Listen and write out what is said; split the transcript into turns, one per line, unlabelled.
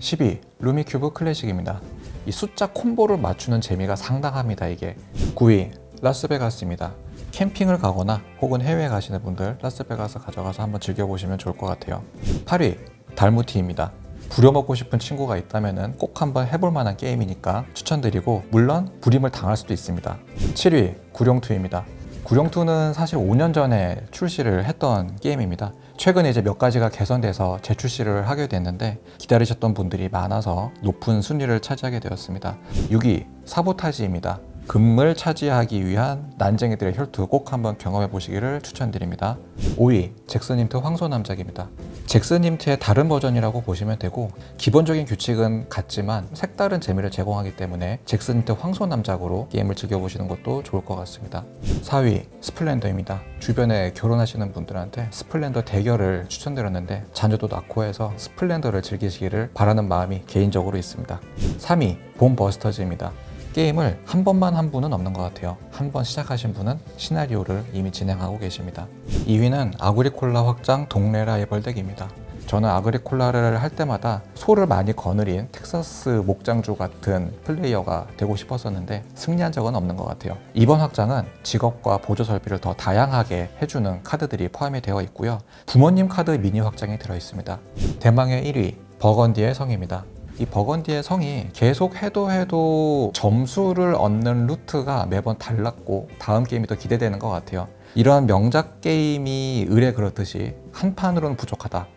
12. 루미큐브 클래식입니다. 이 숫자 콤보를 맞추는 재미가 상당합니다, 이게. 9위. 라스베가스입니다. 캠핑을 가거나 혹은 해외에 가시는 분들 라스베가스 가져가서 한번 즐겨보시면 좋을 것 같아요. 8위. 달무티입니다. 부려먹고 싶은 친구가 있다면 꼭 한번 해볼 만한 게임이니까 추천드리고 물론 불임을 당할 수도 있습니다. 7위 구룡투입니다. 구룡투는 사실 5년 전에 출시를 했던 게임입니다. 최근에 이제 몇 가지가 개선돼서 재출시를 하게 됐는데 기다리셨던 분들이 많아서 높은 순위를 차지하게 되었습니다. 6위 사보타지입니다. 금을 차지하기 위한 난쟁이들의 혈투 꼭 한번 경험해 보시기를 추천드립니다. 5위 잭슨님트 황소남작입니다. 잭슨님트의 다른 버전이라고 보시면 되고 기본적인 규칙은 같지만 색다른 재미를 제공하기 때문에 잭슨님트 황소남작으로 게임을 즐겨보시는 것도 좋을 것 같습니다. 4위 스플렌더입니다. 주변에 결혼하시는 분들한테 스플렌더 대결을 추천드렸는데 자녀도 낳고 해서 스플렌더를 즐기시기를 바라는 마음이 개인적으로 있습니다. 3위 봄버스터즈입니다. 게임을 한 번만 한 분은 없는 것 같아요. 한 번 시작하신 분은 시나리오를 이미 진행하고 계십니다. 2위는 아그리콜라 확장 동네 라이벌 덱입니다. 저는 아그리콜라를 할 때마다 소를 많이 거느린 텍사스 목장주 같은 플레이어가 되고 싶었었는데 승리한 적은 없는 것 같아요. 이번 확장은 직업과 보조 설비를 더 다양하게 해주는 카드들이 포함이 되어 있고요. 부모님 카드 미니 확장이 들어 있습니다. 대망의 1위 버건디의 성입니다. 이 버건디의 성이 계속 해도 해도 점수를 얻는 루트가 매번 달랐고 다음 게임이 더 기대되는 것 같아요. 이러한 명작 게임이 의뢰 그렇듯이 한 판으로는 부족하다.